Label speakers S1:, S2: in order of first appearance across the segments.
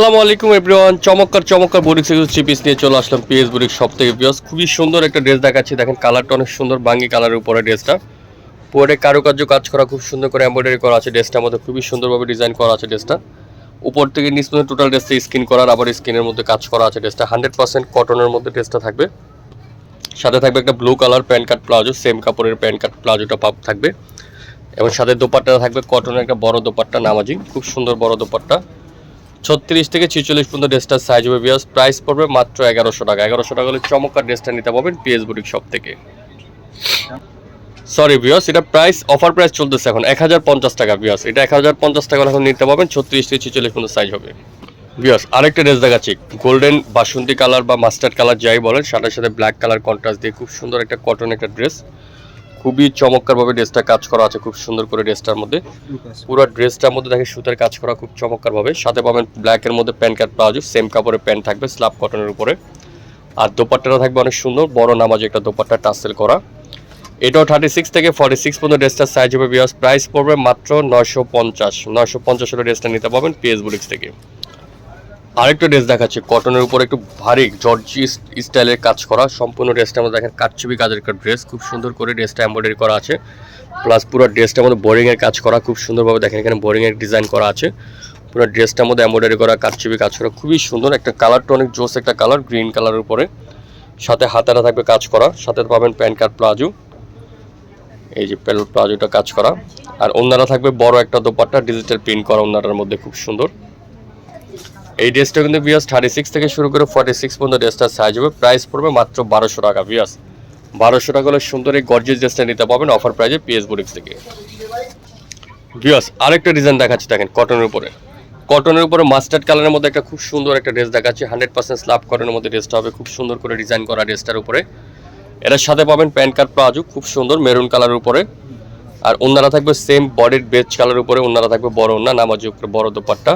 S1: আসসালামু আলাইকুম এভরিওয়ান। চমৎকার চমৎকার বুটিক সেগুলো নিয়ে চলে আসলাম পিএস বুটিক সব থেকে। বিয়স খুবই সুন্দর একটা ড্রেস দেখাচ্ছি। দেখেন কালারটা অনেক সুন্দর, বাঙ্গি কালারের উপরে ড্রেসটা পুরোটা কারুকার্য কাজ করা, খুব সুন্দর করে এমব্রয়ডারি করা আছে ড্রেসটার মধ্যে খুবই সুন্দরভাবে ডিজাইন করা আছে ড্রেসটা উপর থেকে নিচ পর্যন্ত টোটাল ড্রেসটা স্কিন করার আবার স্কিনের মধ্যে কাজ করা আছে ড্রেসটা হান্ড্রেড পার্সেন্ট কটনের মধ্যে ড্রেসটা থাকবে। সাথে থাকবে একটা blue colour pant cut palazzo same কাপড়ের প্যান্ট কাট প্লাজোটা পাপ থাকবে। এবং সাথে দোপাট্টা থাকবে কটনের একটা বড় দোপাট্টা, নামাজি। খুব সুন্দর বড় দোপাট্টা। ছত্রিশ থেকে ছিচল্লিশ পর্যন্ত ড্রেসটার সাইজ হবে বিয়াস প্রাইস পড়বে মাত্র এগারোশো টাকা। এগারোশো টাকা হলে চমৎকার ড্রেসটা নিতে পারবেন পিএস বুটিক শপ থেকে। সরি বিয়াস এটা প্রাইস অফার প্রাইস চলতেছে এখন এক হাজার পঞ্চাশ টাকা বিয়াস এটা এক হাজার পঞ্চাশ টাকা এখন নিতে পারবেন, ছত্রিশ থেকে ছিচল্লিশ পর্যন্ত সাইজ হবে। বিয়াস আরেকটা ড্রেস দেখাচ্ছি। গোল্ডেন বাসন্তী কালার বা মাস্টার্ড কালার যাই বলেন সাথে সাথে ব্ল্যাক কালার কন্ট্রাস্ট দিয়ে খুব সুন্দর একটা কটন একটা ড্রেস খুবই চমৎকারভাবে ড্রেসটা কাজ করা আছে খুব সুন্দর করে ড্রেসটার মধ্যে। পুরো ড্রেসটার মধ্যে দেখে সুতার কাজ করা খুব চমৎকার ভাবে সাথে পাবেন ব্ল্যাকের মধ্যে প্যান্ট কাট প্লাজো সেম কাপড়ের প্যান্ট থাকবে স্ল্যাব কটনের উপরে। আর দোপাট্টাটা থাকবে অনেক সুন্দর বড় নামাজে একটা দোপাট্টা টাসেল করা। এটাও থার্টি সিক্স থেকে ফর্টি সিক্স পর্যন্ত ড্রেসটার সাইজ হবে বিয়াস প্রাইস পড়বে মাত্র নয়শো পঞ্চাশ নয়শো পঞ্চাশ ড্রেসটা নিতে পাবেন পিএস বুটিক্স থেকে। আরেকটা ড্রেস দেখাচ্ছি। কটনের উপর একটু ভারী জর্জি স্টাইলের কাজ করা। সম্পূর্ণ ড্রেসটার মধ্যে দেখেন কাটছবি কাজের একটা ড্রেস। খুব সুন্দর করে ড্রেসটা এমব্রয়ডারি করা আছে। প্লাস পুরো ড্রেসটার মধ্যে বোরিংয়ের কাজ করা। খুব সুন্দরভাবে দেখেন এখানে বোরিংয়ের ডিজাইন করা আছে। পুরো ড্রেসটার মধ্যে এমব্রয়ডারি করা কাটছবি কাজ করা। খুবই সুন্দর। একটা কালারটা অনেক জোস একটা কালার গ্রিন কালারের উপরে। সাথে হাতারা থাকবে কাজ করা। সাথে পাবেন প্যান্ট কার্ড প্লাজো। এই যে প্লাজোটা কাজ করা। আর অন্যরা থাকবে বড় একটা দোপাট্টা ডিজিটাল প্রিন্ট করা অন্যটার মধ্যে। খুব সুন্দর। এই ড্রেসটা কিন্তু বিয়াস থার্টি সিক্স থেকে শুরু করে ফর্টি সিক্স পর্যন্ত ড্রেসটার সাইজ হবে। প্রাইস পড়বে মাত্র বারোশো টাকা বিয়াস বারোশো টাকা হলে সুন্দর এই গর্জিয়াস ড্রেসটা নিতে পারবেন অফার প্রাইজে পিএস বুটিক্স থেকে। বিয়াস আরেকটা ডিজাইন দেখাচ্ছি, দেখেন কটনের উপরে। কটনের উপরে মাস্টার্ড কালারের মধ্যে একটা খুব সুন্দর একটা ড্রেস দেখাচ্ছি। হান্ড্রেড পার্সেন্ট স্লাব কটনের মধ্যে ড্রেসটা হবে। খুব সুন্দর করে ডিজাইন করা ড্রেসটার উপরে। এটার সাথে পাবেন প্যান্ট কার্ড প্লাজো, খুব সুন্দর মেরুন কালারের উপরে। আর অন্যরা থাকবে সেম বডির বেজ কালারের উপরে অন্যরা থাকবে বড় অন্য নামাজি উপরে বড় দোপাট্টা।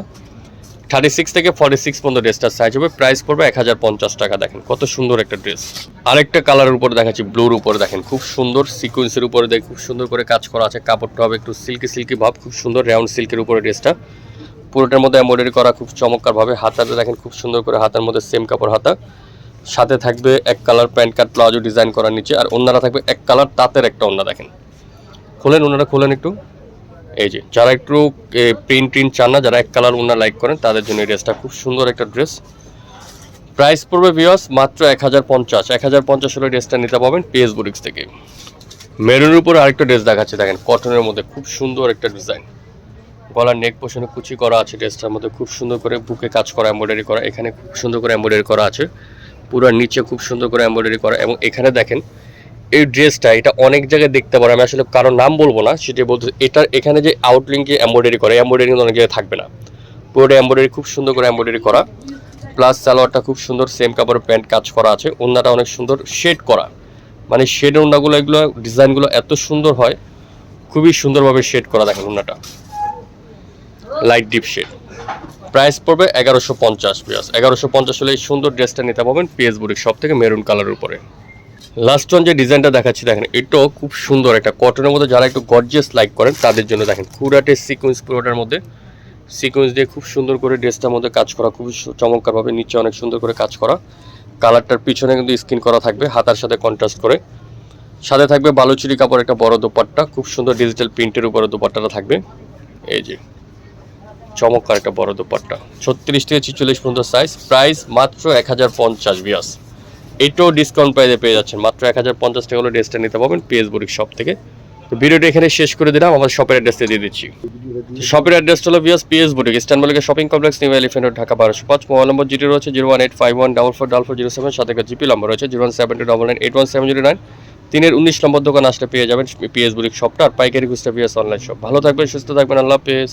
S1: থার্টি সিক্স থেকে ফর্টি সিক্স পর্যন্ত ড্রেসটার সাইজ হবে। প্রাইস পড়বে এক হাজার পঞ্চাশ টাকা, দেখেন কত সুন্দর একটা ড্রেস। আরেকটা কালারের উপরে দেখাচ্ছি ব্লুর উপরে দেখেন, খুব সুন্দর সিকোয়েন্সের উপরে দেখ, খুব সুন্দর করে কাজ করা আছে। কাপড়টা হবে একটু সিল্কি সিল্কি ভাব, খুব সুন্দর রাউন্ড সিল্কের উপরে ড্রেসটা। পুরোটার মধ্যে এমব্রয়ডারি করা খুব চমৎকারভাবে। হাতাতে দেখেন, খুব সুন্দর করে হাতার মধ্যে সেম কাপড় হাতা। সাথে থাকবে এক colour pant cut palazzo design করার নিচে, আর অন্যরা থাকবে এক কালার তাঁতের একটা অন্য দেখেন। খোলেন, ওনারা খোলেন একটু। এই যে, যারা একটু প্রিন্ট প্রিন্ট চান না, যারা এক কালার ওনার লাইক করেন, তাদের জন্য এই ড্রেসটা খুব সুন্দর একটা ড্রেস প্রাইস পড়বে বিয়াস মাত্র এক হাজার পঞ্চাশ। এক হাজার পঞ্চাশ হলে ড্রেসটা নিতে পাবেন পিএস বুটিক্স থেকে। মেরুনের উপরে আরেকটা ড্রেস দেখাচ্ছে, দেখেন কটনের মধ্যে খুব সুন্দর একটা ডিজাইন গলার নেক পোষণে কুচি করা আছে ড্রেসটার মধ্যে, খুব সুন্দর করে বুকে কাজ করা এমব্রয়ডারি করা, এখানে খুব সুন্দর করে এমব্রয়ডারি করা আছে। পুরো নিচে খুব সুন্দর করে এমব্রয়ডারি করা এবং এখানে দেখেন এই ড্রেসটা এটা অনেক জায়গায় দেখতে পারো। আমি আসলে কারোর নাম বলব না, সেটা বলতে এটার এখানে যে আউটলিংকে এমব্রয়ডারি করে এমব্রয়ডারি কিন্তু অনেক জায়গায় থাকবে না। পুরোটা এমব্রয়ডারি খুব সুন্দর করে এমব্রয়ডারি করা। প্লাস সালোয়ারটা খুব সুন্দর সেম কাপড়ের প্যান্ট কাজ করা আছে ওনাটা অনেক সুন্দর শেড করা। মানে শেড ওনাগুলো এগুলো ডিজাইনগুলো এত সুন্দর হয়, খুবই সুন্দরভাবে শেড করা দেখেন ওনাটা লাইট ডিপ শেড প্রাইস পড়বে এগারোশো পঞ্চাশ পিয়াস এগারোশো পঞ্চাশ হলে এই সুন্দর ড্রেসটা নিতে পাবেন পিএস বুড়ির সব থেকে মেরুন কালারের উপরে। লাস্ট ওয়ান যে ডিজাইনটা দেখাচ্ছি, দেখেন, এটাও খুব সুন্দর একটা কটনের মধ্যে যারা একটু গর্জিয়াস লাইক করেন, তাদের জন্য দেখেন, পুরাটে সিকোয়েন্স পুরোটার মধ্যে সিকোয়েন্স দিয়ে খুব সুন্দর করে ড্রেসটার মধ্যে কাজ করা, খুবই চমৎকারভাবে নিচে অনেক সুন্দর করে কাজ করা। কালারটার পিছনে কিন্তু স্কিন করা থাকবে, হাতার সাথে কন্ট্রাস্ট করে। সাথে থাকবে বালুচুরি কাপড় একটা বড় দোপাট্টা, খুব সুন্দর ডিজিটাল প্রিন্টের উপরে দোপাট্টাটা থাকবে। এই যে, চমৎকার একটা বড় দোপাট্টা, ছত্রিশ থেকে ছিচল্লিশ পর্যন্ত সাইজ প্রাইস মাত্র এক হাজার পঞ্চাশ বিয়াস এটাও ডিসকাউন্ট প্রাইজে পেয়ে যাচ্ছেন। মাত্র এক হাজার পঞ্চাশ টাকা হলে ড্রেসটা নিতে পারবেন পিএস বুরিক শপ থেকে। তো ভিডিওটা এখানে শেষ করে দিলাম, আমার শপের অ্যাড্রেসটা দিয়ে দিচ্ছি। শপের অ্যাড্রেসটা হলো Biyas PS boutique ইস্টানবুলিকে shopping complex new elephant Dhaka বারোশো পাঁচ মোবাইল নম্বর জিরো রয়েছে zero one eight five one double four double four zero seven, সাথে জিপি নম্বর রয়েছে zero one seven two double nine eight one seven zero nine. তিনের উনিশ নম্বর দোকান আসলে পেয়ে যাবেন পিএস বুটিক শপটা আর পাইকারি খুচরা পিএস অনলাইন শপ ভালো থাকবেন, সুস্থ থাকবেন, আল্লাহ হাফেজ।